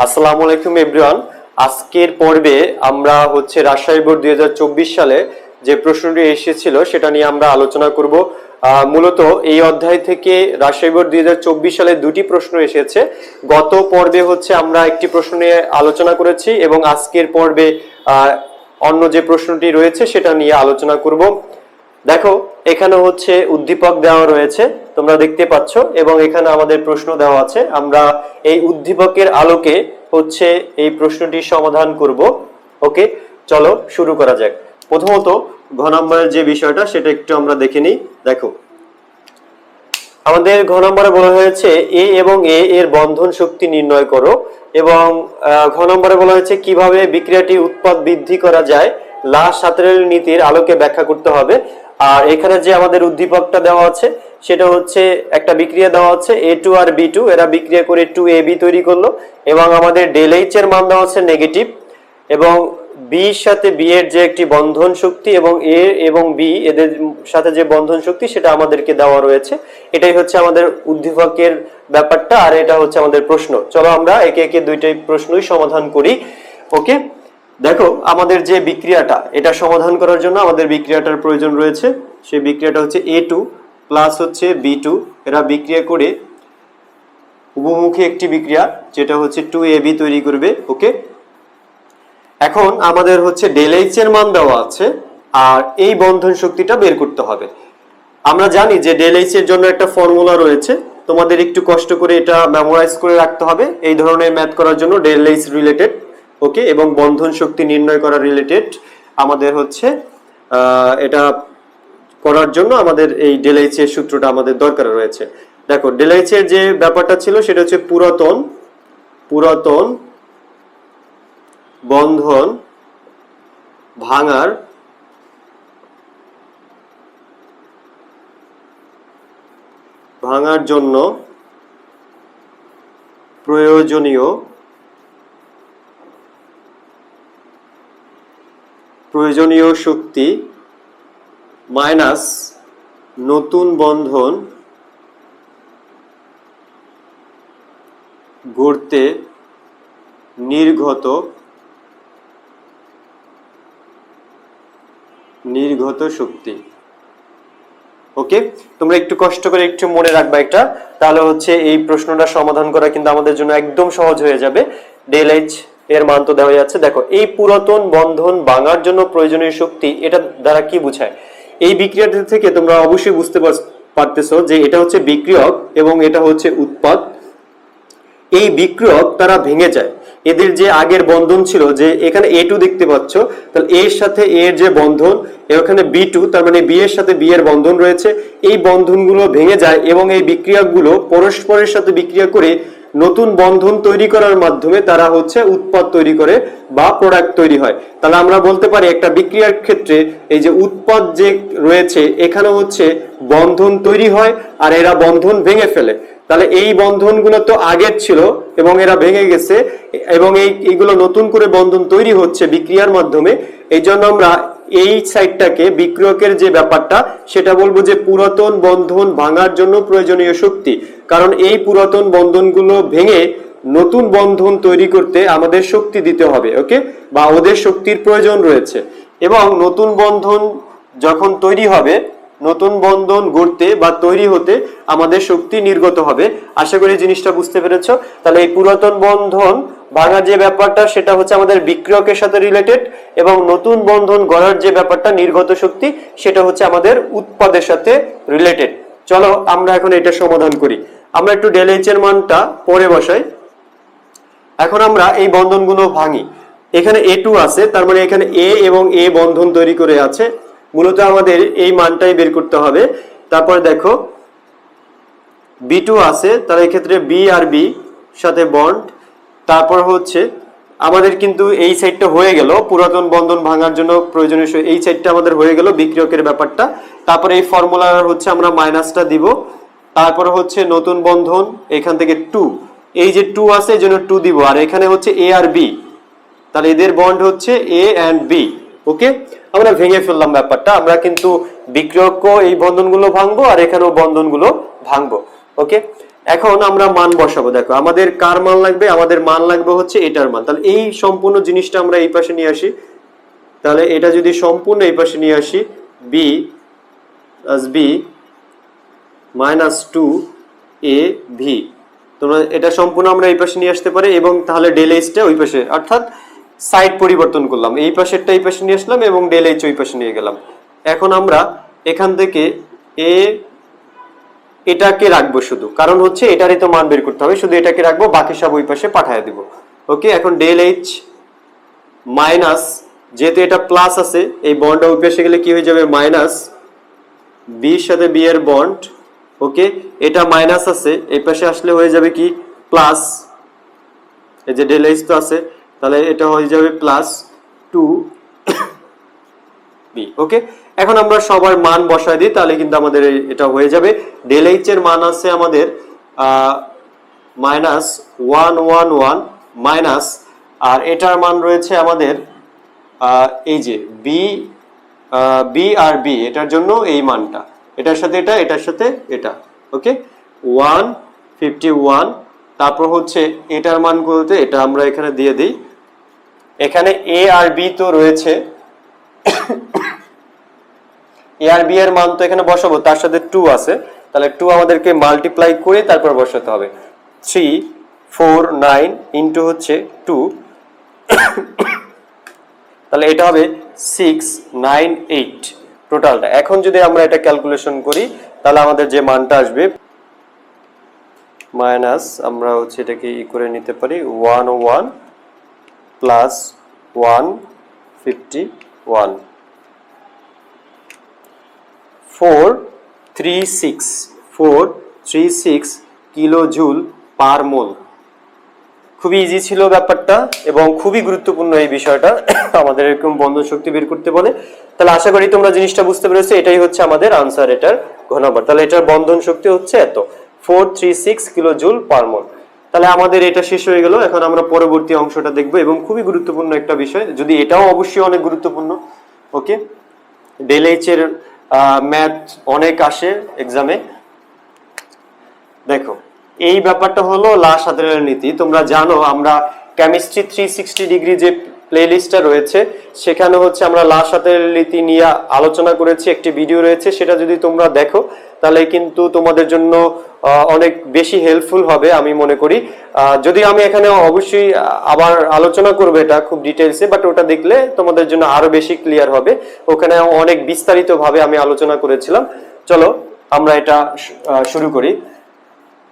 আসসালামু আলাইকুম এভরিওয়ান। আজকের পর্বে আমরা হচ্ছে রাজশাহী বোর্ড দুই হাজার চব্বিশ সালে যে প্রশ্নটি এসেছিল সেটা নিয়ে আমরা আলোচনা করব। মূলত এই অধ্যায় থেকে রাজশাহী বোর্ড দুই হাজার চব্বিশ সালে দুটি প্রশ্ন এসেছে। গত পর্বে হচ্ছে আমরা একটি প্রশ্ন নিয়ে আলোচনা করেছি এবং আজকের পর্বে অন্য যে প্রশ্নটি রয়েছে সেটা নিয়ে আলোচনা করব। দেখো, এখানে হচ্ছে উদ্দীপক দেওয়া রয়েছে, তোমরা দেখতে পাচ্ছ, এবং এখানে আমাদের প্রশ্ন দেওয়া আছে, আমরা এই উদ্দীপকের আলোকে হচ্ছে এই প্রশ্নটির সমাধান করব। ওকে, চলো শুরু করা যাক। প্রথমত, ঘ যে বিষয়টা, সেটা একটু আমরা দেখে নিই। দেখো, আমাদের ঘ বলা হয়েছে, এ এবং এ এর বন্ধন শক্তি নির্ণয় করো, এবং ঘ নম্বরে বলা হয়েছে, কীভাবে বিক্রিয়াটি উৎপাদ বৃদ্ধি করা যায়, লা সাতের নীতির আলোকে ব্যাখ্যা করতে হবে। আর এখানে যে আমাদের উদ্দীপকটা দেওয়া আছে, সেটা হচ্ছে একটা বিক্রিয়া দেওয়া আছে এ টু আর বি টু এরা বিক্রিয়া করে টু এ বি তৈরি করল, এবং আমাদের ডেল এইচ এর মান দেওয়া আছে নেগেটিভ এবং বির সাথে বি এর যে একটি বন্ধন শক্তি এবং এ এবং বি এদের সাথে যে বন্ধন শক্তি, সেটা আমাদেরকে দেওয়া রয়েছে। এটাই হচ্ছে আমাদের উদ্দীপকের ব্যাপারটা, আর এটা হচ্ছে আমাদের প্রশ্ন। চলো আমরা একে একে দুইটাই প্রশ্নই সমাধান করি। ওকে? দেখো, আমাদের যে বিক্রিয়াটা, এটা সমাধান করার জন্য আমাদের বিক্রিয়াটার প্রয়োজন রয়েছে। সেই বিক্রিয়াটা হচ্ছে এ টু প্লাস হচ্ছে বি টু এরা বিক্রিয়া করে উভমুখী একটি বিক্রিয়া, যেটা হচ্ছে টু এ বি তৈরি করবে, ওকে? এখন আমাদের হচ্ছে ডেল এইচ এর মান দেওয়া আছে, আর এই বন্ধন শক্তিটা বের করতে হবে। আমরা জানি যে ডেল এইচ এর জন্য একটা ফর্মুলা রয়েছে, তোমাদের একটু কষ্ট করে এটা মেমোরাইজ করে রাখতে হবে। এই ধরনের ম্যাথ করার জন্য ডেল এইচ রিলেটেড ওকে, এবং বন্ধন শক্তি নির্ণয় করা রিলেটেড আমাদের হচ্ছে এটা করার জন্য আমাদের এই ডেল এর সূত্রটা আমাদের দরকার রয়েছে। দেখো ডেল এর যে ব্যাপারটা ছিল সেটা হচ্ছে পুরাতন পুরাতন বন্ধন ভাঙার ভাঙার জন্য প্রয়োজনীয় প্রয়োজনীয় শক্তি মাইনাস নতুন বন্ধন গড়তে নির্গত নির্গত শক্তি। ওকে? তোমরা একটু কষ্ট করে একটু মনে রাখবা একটা তাহলে হচ্ছে এই প্রশ্নটা সমাধান করা কিন্তু আমাদের জন্য একদম সহজ হয়ে যাবে। ডেল এইচ এর মান তো দেওয়া যাচ্ছে। দেখো, এই পুরাতন বন্ধন ভাঙার জন্য প্রয়োজনীয় শক্তি, এটা দ্বারা কি বোঝায়? এই বিক্রিয়াটা থেকে তোমরা অবশ্যই বুঝতে পার- পারতেছো যে এটা হচ্ছে বিক্রিয়ক এবং এটা হচ্ছে উৎপাদ। এই বিক্রিয়ক তারা ভেঙে যায়। এদের যে আগের বন্ধন ছিল, যে এখানে এ টু দেখতে পাচ্ছ, তাহলে এর সাথে এর যে বন্ধন, এখানে বি টু তার মানে বি এর সাথে বি এর বন্ধন রয়েছে। এই বন্ধনগুলো ভেঙে যায় এবং এই বিক্রিয়াগুলো পরস্পরের সাথে বিক্রিয়া করে নতুন বন্ধন তৈরি করার মাধ্যমে তারা হচ্ছে উৎপাদ তৈরি করে বা প্রোডাক্ট তৈরি হয়। তাহলে আমরা বলতে পারি একটা বিক্রিয়ার ক্ষেত্রে এই যে উৎপাদ যে রয়েছে, এখানে হচ্ছে বন্ধন তৈরি হয় আর এরা বন্ধন ভেঙে ফেলে। তাহলে এই বন্ধনগুলো তো আগের ছিল এবং এরা ভেঙে গেছে এবং এই এইগুলো নতুন করে বন্ধন তৈরি হচ্ছে বিক্রিয়ার মাধ্যমে। এই জন্য আমরা এই সাইডটাকে বিক্রিয়কের যে ব্যাপারটা, সেটা বলব যে পুরাতন বন্ধন ভাঙার জন্য প্রয়োজনীয় শক্তি। কারণ এই পুরাতন বন্ধনগুলো ভেঙে নতুন বন্ধন তৈরি করতে আমাদের শক্তি দিতে হবে, ওকে? বা ওদের শক্তির প্রয়োজন রয়েছে। এবং নতুন বন্ধন যখন তৈরি হবে নতুন বন্ধন গড়তে বা তৈরি হতে আমাদের শক্তি নির্গত হবে। আশা করি জিনিসটা বুঝতে পেরেছ। তাহলে এই পুরাতন বন্ধন ভাঙার যে ব্যাপারটা, সেটা হচ্ছে আমাদের বিক্রিয়কের সাথে রিলেটেড এবং নতুন বন্ধন গড়ার যে ব্যাপারটা, নির্গত শক্তি, সেটা হচ্ছে আমাদের উৎপাদের সাথে রিলেটেড চলো আমরা এখন এটা সমাধান করি। আমরা একটু ডেল এইচ এর মানটা পরে বসাই। এখন আমরা এই বন্ধনগুলো ভাঙি। এখানে এ টু আছে, তার মানে এখানে এ এবং এ বন্ধন তৈরি করে আছে। মূলত আমাদের এই মানটাই বের করতে হবে। তারপর দেখো বি টু আছে, তাহলে এক্ষেত্রে বি আর বি সাথে বন্ড তারপর হচ্ছে, আমাদের কিন্তু এই সাইডটা হয়ে গেল, পুরাতন বন্ধন ভাঙার জন্য প্রয়োজনীয় এই সাইডটা আমাদের হয়ে গেল বিক্রিয়কের ব্যাপারটা। তারপরে এই ফর্মুলার হচ্ছে আমরা মাইনাসটা দিব। তারপরে হচ্ছে নতুন বন্ধন, এখান থেকে টু এই যে টু আছে, এই জন্য টু দিব। আর এখানে হচ্ছে এ আর বি তাহলে এদের বন্ড হচ্ছে এ অ্যান্ড বি ওকে আমরা ভেঙে ফেললাম ব্যাপারটা, আমরা কিন্তু বিক্রিয়ক এই বন্ধনগুলো ভাঙবো আর এখানেও বন্ধনগুলো ভাঙবো ওকে এখন আমরা মান বসাবো, দেখো, আমাদের কার মান লাগবে? আমাদের মান লাগবে হচ্ছে এটার মান। তাহলে এই সম্পূর্ণ জিনিসটা আমরা এই পাশে নিয়ে আসি। তাহলে এটা যদি সম্পূর্ণ এই পাশে নিয়ে আসি B plus B minus two A V তোমরা এটা সম্পূর্ণ আমরা এই পাশে নিয়ে আসতে পারি এবং তাহলে ডেল এইচটা ওই পাশে, অর্থাৎ সাইড পরিবর্তন করলাম। এই পাশেরটা এই পাশে নিয়ে আসলাম এবং ডেল এইচ ওই পাশে নিয়ে গেলাম। এখন আমরা এখান থেকে এ, এটাকে রাখব শুধু। কারণ হচ্ছে এটারই তো মান বের করতে হবে। শুধু এটাকে রাখব, বাকি সব ওই পাশে পাঠিয়ে দিব। ওকে, এখন ডেল এইচ মাইনাস, যেহেতু এটা প্লাস আছে, এই বন্ডটা ওই পাশে গেলে কি হয়ে যাবে? মাইনাস বির সাথে বি এর বন্ড ওকে? এটা মাইনাস আছে, এই পাশে আসলে হয়ে যাবে কি? প্লাস এই যে ডেল এইচ তো আছে তাহলে এটা হয়ে যাবে প্লাস টু বি ওকে এখন আমরা সবার মান বসায় দিই তাহলে কিন্তু আমাদের এটা হয়ে যাবে। ডেল এইচ এর মান আছে আমাদের minus one one one minus আর এটার মান রয়েছে আমাদের এই যে বি বি আর বি এটার জন্য এই মানটা। এটার সাথে এটা এটার সাথে এটা। ওকে ওয়ান ফিফটি ওয়ান তারপর হচ্ছে এটার মান বলতে এটা আমরা এখানে দিয়ে দিই। এখানে এ আর বি তো রয়েছে। এ আর বি এর মান তো এখানে বসাবো, তার সাথে টু আছে। তাহলে টু আমাদেরকে মাল্টিপ্লাই করে তারপর বসাতে হবে। থ্রি ফোর নাইন ইন্টু হচ্ছে টু তাহলে এটা হবে সিক্স নাইন এইট টোটালটা এখন যদি আমরা এটা ক্যালকুলেশন করি, তাহলে আমাদের যে মানটা আসবে মাইনাস আমরা হচ্ছে এটাকে ই করে নিতে পারি one one plus one fifty one four three six four three six kilo joule per mole খুবই ইজি ছিল ব্যাপারটা এবং খুবই গুরুত্বপূর্ণ এই বিষয়টা। আমাদের এরকম বন্ধন শক্তি বের করতে বলে। তাহলে আশা করি তোমরা জিনিসটা বুঝতে পেরেছ, এটাই হচ্ছে আমাদের আনসার এটার ঘনবার তাহলে এটার বন্ধন শক্তি হচ্ছে এত। Four three six kilo joule per mole তাহলে আমাদের এটা শেষ হয়ে গেল। এখন আমরা পরবর্তী অংশটা দেখব এবং খুবই গুরুত্বপূর্ণ একটা বিষয়। যদি এটাও অবশ্যই অনেক গুরুত্বপূর্ণ, ওকে? ডেল এইচ এর ম্যাথ অনেক আসে এক্সামে দেখো, এই ব্যাপারটা হলো লা সাধারণ নীতি। তোমরা জানো, আমরা কেমিস্ট্রি থ্রি সিক্সটি ডিগ্রি যে প্লেলিস্টটা রয়েছে, সেখানে হচ্ছে আমরা লা সাধারণ নীতি নিয়ে আলোচনা করেছি। একটি ভিডিও রয়েছে, সেটা যদি তোমরা দেখো তাহলে কিন্তু তোমাদের জন্য অনেক বেশি হেল্পফুল হবে আমি মনে করি। যদি আমি এখানে অবশ্যই আবার আলোচনা করব এটা খুব ডিটেলসে বাট ওটা দেখলে তোমাদের জন্য আরও বেশি ক্লিয়ার হবে। ওখানে অনেক বিস্তারিত ভাবে আমি আলোচনা করেছিলাম। চলো, আমরা এটা শুরু করি।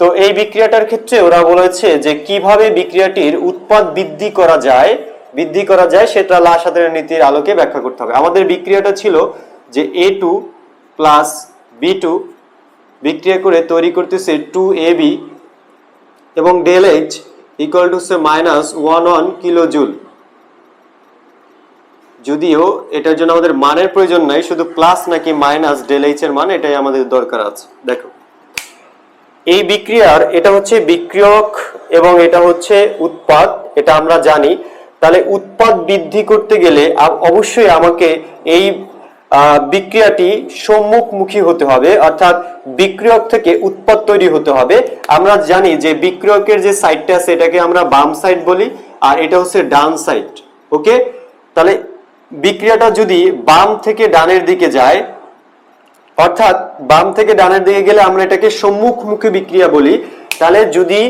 তো এই বিক্রিয়াটার ক্ষেত্রে ওরা বলেছে যে কীভাবে বিক্রিয়াটির উৎপাদ বৃদ্ধি করা যায়, বৃদ্ধি করা যায় সেটা লা সাধারণ নীতির আলোকে ব্যাখ্যা করতে হবে। আমাদের বিক্রিয়াটা ছিল যে A two plus B two বিক্রিয়া করে তৈরি করতেছে টু এ বি এবং ডেল এইচ ইকুয়াল টু হচ্ছে minus one one kilo joule যদিও এটার জন্য আমাদের মানের প্রয়োজন নাই, শুধু প্লাস নাকি মাইনাস ডেল এইচ এর মান, এটাই আমাদের দরকার আছে। দেখো, এই বিক্রিয়ার, এটা হচ্ছে বিক্রিয়ক এবং এটা হচ্ছে উৎপাদ, এটা আমরা জানি। তাহলে উৎপাদ বৃদ্ধি করতে গেলে অবশ্যই আমাকে এই বিক্রিয়াটি সম্মুখমুখী হতে হবে, অর্থাৎ বিক্রিয়ক থেকে উৎপাদ তৈরি হতে হবে। আমরা জানি যে বিক্রিয়কের যে সাইডটা আছে, এটাকে আমরা বাম সাইড বলি, আর এটা হচ্ছে ডান সাইড, ওকে? তাহলে বিক্রিয়াটা যদি বাম থেকে ডানের দিকে যায়, অর্থাৎ বাম থেকে ডানের দিকে গেলে আমরা এটাকে সম্মুখমুখী বিক্রিয়া বলি, তাহলে যদি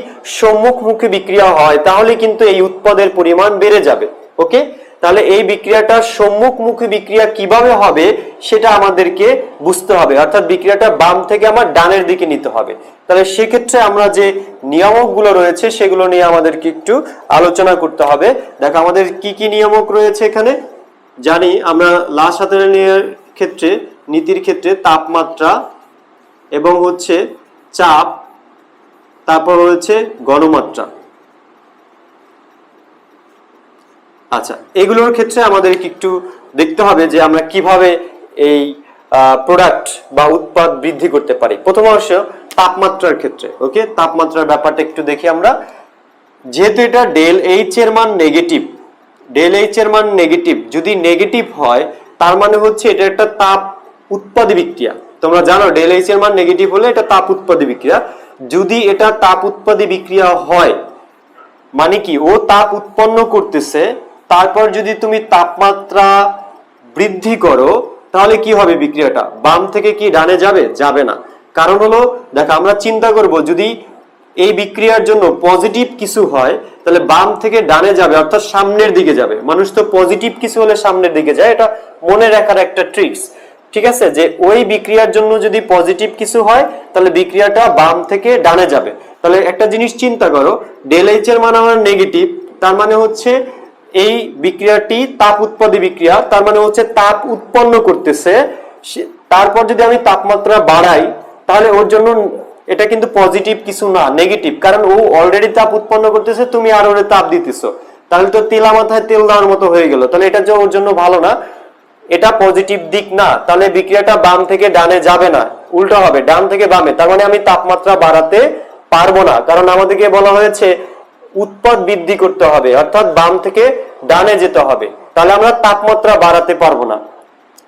সম্মুখমুখী বিক্রিয়া হয়, তাহলে কিন্তু এই উৎপাদের পরিমাণ বেড়ে যাবে, ওকে? তাহলে এই বিক্রিয়াটা সম্মুখমুখী বিক্রিয়া কীভাবে হবে সেটা আমাদেরকে বুঝতে হবে। অর্থাৎ বিক্রিয়াটা বাম থেকে আমার ডানের দিকে নিতে হবে। তাহলে সেক্ষেত্রে আমরা যে নিয়ামকগুলো রয়েছে সেগুলো নিয়ে আমাদেরকে একটু আলোচনা করতে হবে। দেখো, আমাদের কি কি নিয়ামক রয়েছে এখানে? জানি, আমরা লাশ হাতের ক্ষেত্রে, নীতির ক্ষেত্রে তাপমাত্রা এবং হচ্ছে চাপ, তারপর রয়েছে গণমাত্রা আচ্ছা এগুলোর ক্ষেত্রে আমাদের একটু দেখতে হবে যে আমরা কীভাবে এই প্রোডাক্ট বা উৎপাদ বৃদ্ধি করতে পারি। প্রথম অবশ্য তাপমাত্রার ক্ষেত্রে ওকে তাপমাত্রার ব্যাপারটা একটু দেখি আমরা। যেহেতু এটা ডেল এইচ এর মান নেগেটিভ ডেল এইচ এর মান নেগেটিভ যদি নেগেটিভ হয়, তার মানে হচ্ছে এটা একটা তাপ উৎপাদী বিক্রিয়া। তোমরা জানো ডেল এইচ এর মান নেগেটিভ হলে এটা তাপ উৎপাদী বিক্রিয়া। যদি এটা তাপ উৎপাদী বিক্রিয়া হয় মানে কি? ও তাপ উৎপন্ন করতেছে তারপর যদি তুমি তাপমাত্রা বৃদ্ধি করো, তাহলে কি হবে বিক্রিয়াটা? বাম থেকে কি ডানে যাবে? যাবে না। কারণ হলো, দেখো, আমরা চিন্তা করব, যদি এই বিক্রিয়ার জন্য পজিটিভ কিছু হয়, তাহলে বাম থেকে ডানে যাবে, অর্থাৎ সামনের দিকে যাবে। মানুষ তো পজিটিভ কিছু হলে সামনের দিকে যায়, এটা মনে রাখার একটা ট্রিক্স ঠিক আছে? যে ওই বিক্রিয়ার জন্য যদি পজিটিভ কিছু হয়, তাহলে বিক্রিয়াটা বাম থেকে ডানে যাবে। তাহলে একটা জিনিস চিন্তা করো ডেল এইচ এর মান আমার নেগেটিভ তার মানে হচ্ছে এই বিক্রিয়াটি তাপ উৎপাদী বিক্রিয়া, তার মানে হচ্ছে তাপ উৎপন্ন করতেছে। তারপর যদি আমি তাপমাত্রা বাড়াই, তাহলে ওর জন্য এটা কিন্তু পজিটিভ কিছু না নেগেটিভ কারণ ও অলরেডি তাপ উৎপন্ন করতেছে, তুমি আর ওরে তাপ দিতেছো। তাহলে তো তেলা মাথায় তেল দেওয়ার মতো হয়ে গেল। তাহলে এটা যে ওর জন্য ভালো না, এটা পজিটিভ দিক না। তাহলে বিক্রিয়াটা বাম থেকে ডানে যাবে না, উল্টো হবে, ডান থেকে বামে। তার মানে আমি তাপমাত্রা বাড়াতে পারব না। কারণ আমাদেরকে বলা হয়েছে, উৎপাদ বৃদ্ধি করতে হবে। অর্থাৎ বাম থেকে ডানে যেতে হবে। তাহলে আমরা তাপমাত্রা বাড়াতে পারব না।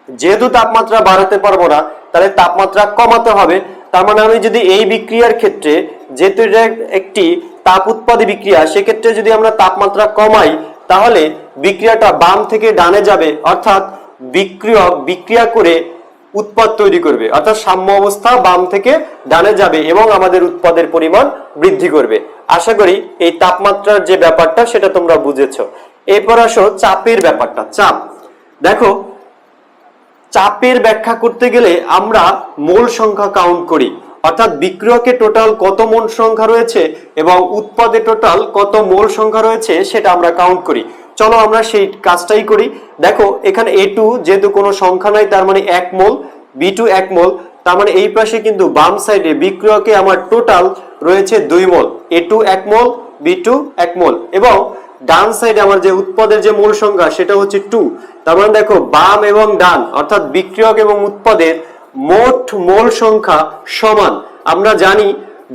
যেহেতু তাপমাত্রা বাড়াতে পারব না, তাহলে তাপমাত্রা কমাতে হবে। তার মানে আমি যদি এই বিক্রিয়ার ক্ষেত্রে, যেহেতু একটি তাপ উৎপাদী বিক্রিয়া, সেক্ষেত্রে যদি আমরা তাপমাত্রা কমাই, তাহলে বিক্রিয়াটা বাম থেকে ডানে যাবে, অর্থাৎ বিক্রিয়ক, বিক্রিয়া করে উৎপাদ তৈরি করবে। অর্থাৎ সাম্য অবস্থা বাম থেকে ডানে যাবে এবং আমাদের উৎপাদের পরিমাণ বৃদ্ধি করবে। আশা করি এই তাপমাত্রার যে ব্যাপারটা, সেটা তোমরা বুঝেছ। এরপর আসো চাপের ব্যাপারটা, চাপ। দেখো, চাপের ব্যাখ্যা করতে গেলে আমরা মোল সংখ্যা কাউন্ট করি। অর্থাৎ বিক্রিয়কে টোটাল কত মোল সংখ্যা রয়েছে এবং উৎপাদে টোটাল কত মোল সংখ্যা রয়েছে সেটা আমরা কাউন্ট করি। চলো আমরা সেই কাজটাই করি। দেখো, এখানে এ টু যেহেতু কোনো সংখ্যা নাই, তার মানে এক মোল বি টু এক মোল, তার মানে এই পাশে কিন্তু বাম সাইডে বিক্রিয়কে আমার টোটাল রয়েছে দুই মোল। এ টু এক মোল বি টু এক মোল এবং ডান সাইডে আমার যে উৎপাদের যে মূল সংখ্যা, সেটা হচ্ছে টু তার মানে দেখো, বাম এবং ডান, অর্থাৎ বিক্রিয়ক এবং উৎপাদের মোট মোল সংখ্যা সমান। আমরা জানি,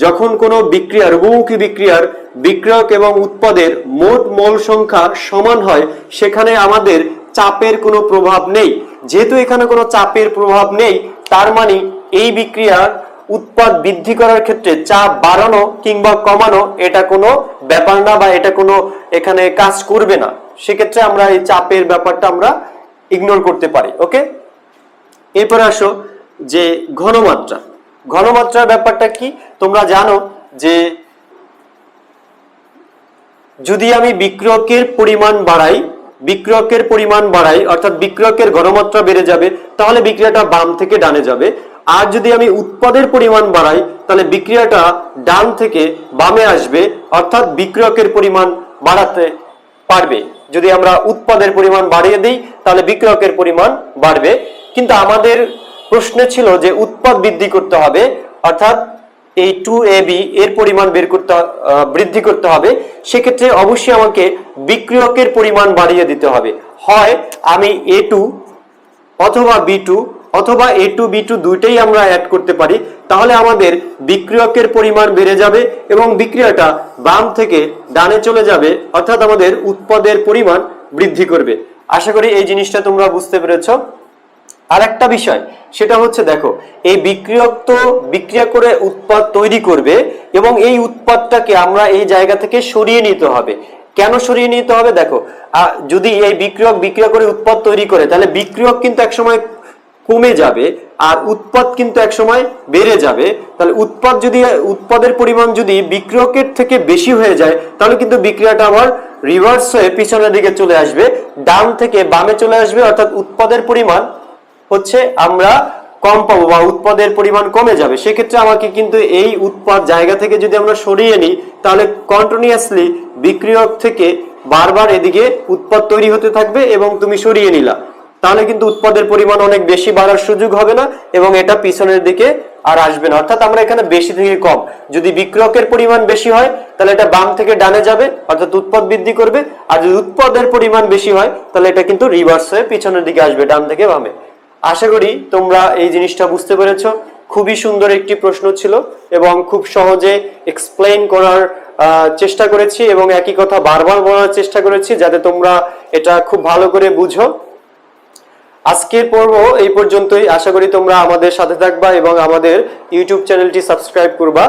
যখন কোনো বিক্রিয়ার বহুমুখী বিক্রিয়ার বিক্রিয়ক এবং উৎপাদের মোট মোল সংখ্যা সমান হয়, সেখানে আমাদের চাপের কোনো প্রভাব নেই। যেহেতু এখানে কোনো চাপের প্রভাব নেই, তার মানে এই বিক্রিয়ার উৎপাদ বৃদ্ধি করার ক্ষেত্রে চাপ বাড়ানো কিংবা কমানো এটা কোনো ব্যাপার না বা এটা কোনো এখানে কাজ করবে না। সেক্ষেত্রে আমরা এই চাপের ব্যাপারটা আমরা ইগনোর করতে পারি ওকে এরপর আসো যে ঘনমাত্রা। ঘনমাত্রার ব্যাপারটা কি? তোমরা জানো যে যদি আমি বিক্রয়কের পরিমাণ বাড়াই বিক্রয়কের পরিমাণ বাড়াই, অর্থাৎ বিক্রয়কের ঘনমাত্রা বেড়ে যাবে, তাহলে বিক্রিয়াটা বাম থেকে ডানে যাবে। আর যদি আমি উৎপাদের পরিমাণ বাড়াই, তাহলে বিক্রিয়াটা ডান থেকে বামে আসবে, অর্থাৎ বিক্রিয়কের পরিমাণ বাড়াতে পারবে। যদি আমরা উৎপাদের পরিমাণ বাড়িয়ে দিই, তাহলে বিক্রিয়কের পরিমাণ বাড়বে। কিন্তু আমাদের প্রশ্নে ছিল যে উৎপাদ বৃদ্ধি করতে হবে, অর্থাৎ এই টু এ বি এর পরিমাণ বের করতে বৃদ্ধি করতে হবে। সেক্ষেত্রে অবশ্যই আমাকে বিক্রিয়কের পরিমাণ বাড়িয়ে দিতে হবে। হয় আমি এ টু অথবা বি টু অথবা এ টু বি টু দুইটাই আমরা অ্যাড করতে পারি, তাহলে আমাদের বিক্রিয়কের পরিমাণ বেড়ে যাবে এবং বিক্রিয়াটা বাম থেকে ডানে চলে যাবে, অর্থাৎ আমাদের উৎপাদের পরিমাণ বৃদ্ধি করবে। আশা করি এই জিনিসটা তোমরা বুঝতে পেরেছ। আর একটা বিষয়, সেটা হচ্ছে দেখো, এই বিক্রিয়ক তো বিক্রিয়া করে উৎপাদ তৈরি করবে এবং এই উৎপাদটাকে আমরা এই জায়গা থেকে সরিয়ে নিতে হবে। কেন সরিয়ে নিতে হবে? দেখো যদি এই বিক্রিয়ক বিক্রিয়া করে উৎপাদ তৈরি করে, তাহলে বিক্রিয়ক কিন্তু একসময় কমে যাবে আর উৎপাদ কিন্তু একসময় বেড়ে যাবে, তাহলে উৎপাদ যদি, উৎপাদের পরিমাণ যদি বিক্রিয়কের থেকে বেশি হয়ে যায়, তাহলে কিন্তু বিক্রিয়াটা আবার রিভার্স হয়ে পিছনের দিকে চলে আসবে, ডান থেকে বামে চলে আসবে, অর্থাৎ উৎপাদের পরিমাণ হচ্ছে আমরা কম পাবো বা উৎপাদের পরিমাণ কমে যাবে। সেক্ষেত্রে আমাকে কিন্তু এই উৎপাদ জায়গা থেকে যদি আমরা সরিয়ে নিই, তাহলে কন্টিনিউয়াসলি বিক্রিয়ক থেকে বারবার এদিকে উৎপাদ তৈরি হতে থাকবে এবং তুমি সরিয়ে নিলা। তাহলে কিন্তু উৎপাদের পরিমাণ অনেক বেশি বাড়ার সুযোগ হবে না এবং এটা পিছনের দিকে আর আসবে না। অর্থাৎ আমরা এখানে বেশি থেকে কম। যদি বিক্রয়কের পরিমাণ বেশি হয়, তাহলে এটা বাম থেকে ডানে যাবে, অর্থাৎ উৎপাদ বৃদ্ধি করবে। আর যদি উৎপাদের পরিমাণ বেশি হয়, তাহলে এটা কিন্তু রিভার্স হয়ে পিছনের দিকে আসবে, ডান থেকে বামে। আশা করি তোমরা এই জিনিসটা বুঝতে পেরেছ। খুবই সুন্দর একটি প্রশ্ন ছিল এবং খুব সহজে এক্সপ্লেইন করার চেষ্টা করেছি এবং একই কথা বারবার বলার চেষ্টা করেছি যাতে তোমরা এটা খুব ভালো করে বুঝো। আজকের পর্ব এই পর্যন্তই। আশা করি তোমরা আমাদের সাথে থাকবা এবং আমাদের ইউটিউব চ্যানেলটি সাবস্ক্রাইব করবা।